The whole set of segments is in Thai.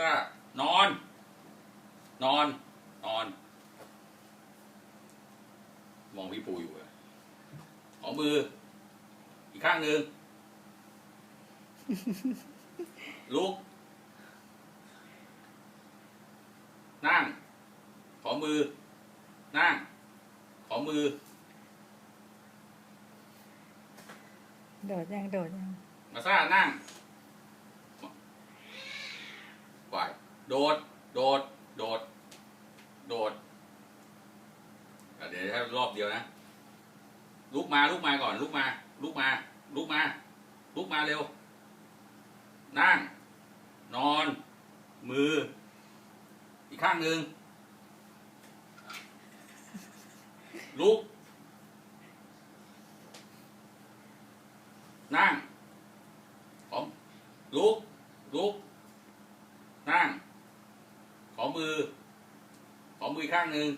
ซ่านอน นอน นอน มองพี่ปูอยู่อะขอมือ อีกข้างหนึ่งลุก นั่ง ขอมือ นั่ง ขอมือ โดดยังโดดยังมาซ่านั่งไหว โดด โดด โดด โดด เดี๋ยวให้รอบเดียวนะ ลุกมา ลุกมาก่อน ลุกมา ลุกมา ลุกมา ลุกมาเร็ว นั่ง นอน มือ อีกข้างหนึ่ง ลุก นั่งขอลุก ลุก นั่ง ขอมือ ขอมืออีกข้างหนึ่ง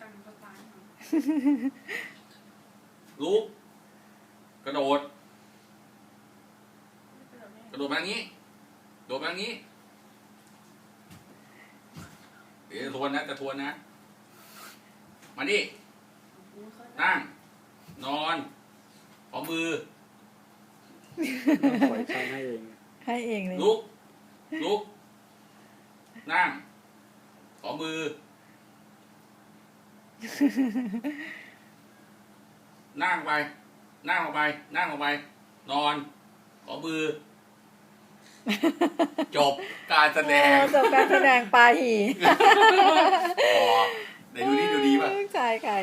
กันก็ตายหาลุก กระโดด ไม่เป็นไรแม่กระโดดมาอย่างนี้ โดดมาอย่างนี้ เดี๋ยวจะทวนนะจะทวนนะ มาดิไม่ค่อยได้นั่ง นอน ขอมือ ปล่อยข้างให้เอง ให้เองเลยลุก ลุกนั่งขอ มือ นั่งไป นั่งลงไป นั่งลงไป นอน ขอมือ จบการแสดงโอ้จบการแสดงปาหีพอไหนดูนี่ดูดีป่ะ ใช่ใคร